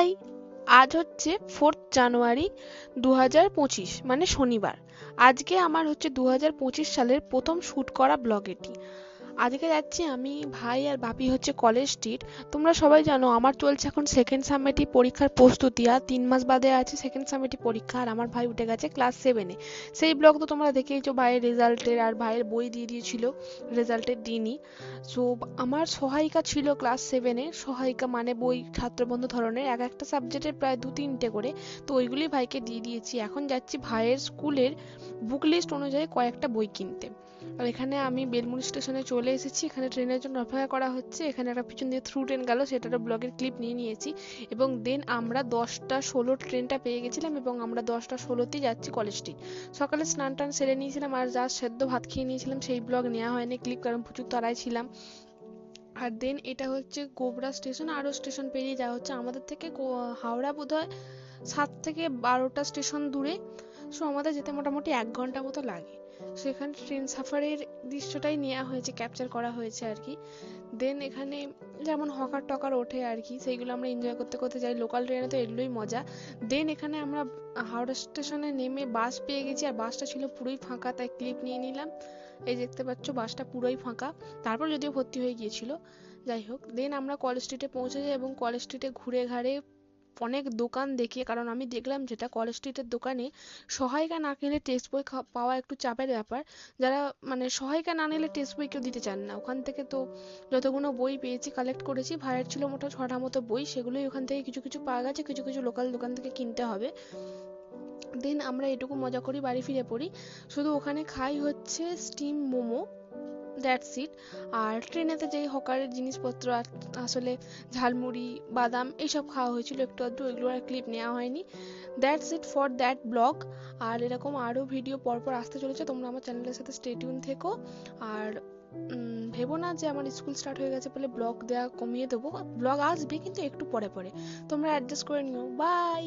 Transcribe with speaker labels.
Speaker 1: High আজ হচ্ছে fourth January দু হাজার পঁচিশ মানে শনিবার। আজকে আমার হচ্ছে দু হাজার পঁচিশ সালের প্রথম শ্যুট করা ব্লগ এটি। আজকে যাচ্ছি আমি ভাই আর বাপি হচ্ছে কলেজ স্ট্রিট তোমরা সবাই জানো, আমার চলছে এখন সেকেন্ড সামেটি পরীক্ষার প্রস্তুতি, আর তিন মাস বাদে আছে সেকেন্ড সামেটি পরীক্ষা, আর আমার ভাই উঠে গেছে ক্লাস সেভেনে সেই ব্লগ তো তোমরা দেখেইছো ভাইয়ের রেজাল্টের আর ভাইয়ের বই দিয়ে দিয়েছিল রেজাল্টের দিনই সো আমার সহায়িকা ছিল ক্লাস সেভেনে সহায়িকা মানে বই ছাত্রবন্ধু ধরনের, এক একটা সাবজেক্টের প্রায় দু তিনটে করে, তো ওইগুলি ভাইকে দিয়ে দিয়েছি। এখন যাচ্ছি ভাইয়ের স্কুলের বুক লিস্ট অনুযায়ী কয়েকটা বই কিনতে। আর এখানে আমি বেলমুড়ি স্টেশনে চলে এসেছি। এখানে ট্রেনের জন্য অপেক্ষা করা হচ্ছে। এখানে একটা পিছন দিয়ে থ্রু ট্রেন গেল। সেটারও ব্লগের ক্লিপ নিয়ে নিয়েছি। এবং দেন আমরা দশটা ষোলো ট্রেনটা পেয়ে গেছিলাম এবং আমরা দশটা ষোলোতেই যাচ্ছি কলেজ স্ট্রিট সকালে স্নান টান সেরে নিয়েছিলাম। আর যা সেদ্ধ ভাত খেয়ে নিয়েছিলাম, সেই ব্লগ নেওয়া হয়নি। ক্লিপ কারণ প্রচুর তারাই ছিলাম। আর দেন এটা হচ্ছে গোবরা স্টেশন আরও স্টেশন পেরিয়ে যাওয়া হচ্ছে আমাদের থেকে হাওড়া বোধহয় সাত থেকে বারোটা স্টেশন দূরে। সো আমাদের যেতে মোটামুটি এক ঘণ্টা মতো লাগে। সেখানে ট্রেন সাফারের দৃশ্যটাই নেওয়া হয়েছে ক্যাপচার করা হয়েছে আর কি। দেন এখানে যেমন হকার টকার ওঠে আর কি, সেইগুলো আমরা এনজয় করতে করতে যাই। লোকাল ট্রেনে তো এগুলোই মজা। দেন এখানে আমরা হাওড়া স্টেশনে নেমে বাস পেয়ে গেছি, আর বাসটা ছিল পুরোই ফাঁকা, তাই ক্লিপ নিয়ে নিলাম। এই দেখতে পাচ্ছ বাসটা পুরোই ফাঁকা। তারপর যদিও ভর্তি হয়ে গিয়েছিল, যাই হোক। দেন আমরা কলেজ স্ট্রিটে পৌঁছে যাই এবং কলেজ স্ট্রিটে ঘুরে ঘাড়ে অনেক দোকান দেখি কারণ আমি দেখলাম যেটা কলেজ স্ট্রিটের দোকানে সহায়িকা না কিনলে টেক্সট বই পাওয়া একটু চাপের ব্যাপার। যারা মানে সহায়িকা না নিলে টেক্সট বই কেউ দিতে চান না। ওখান থেকে তো যতগুলো বই পেয়েছি কালেক্ট করেছি ভাইয়ের ছিল মোটা ছটা মতো বই, সেগুলোই ওখান থেকে কিছু কিছু পাওয়া গেছে, কিছু কিছু লোকাল দোকান থেকে কিনতে হবে। দেন আমরা এটুকু মজা করি, বাড়ি ফিরে পড়ি। শুধু ওখানে খাই হচ্ছে স্টিম মোমো। That's it. আর ট্রেনেতে যেই হকারের জিনিসপত্র আসলে ঝালমুড়ি, বাদাম এইসব খাওয়া হয়েছিল একটু আধটু এগুলো আর ক্লিপ নেওয়া হয়নি। That's it for that blog. আর এরকম আরও ভিডিও পরপর আসতে চলেছে, তোমরা আমার চ্যানেলের সাথে স্টেটিউন থেকো। আর ভেবো না যে আমার স্কুল স্টার্ট হয়ে গেছে বলে ব্লগ দেওয়া কমিয়ে দেবো। ব্লগ আসবে কিন্তু একটু পরে পরে। তোমরা অ্যাডজাস্ট করে নিও। বাই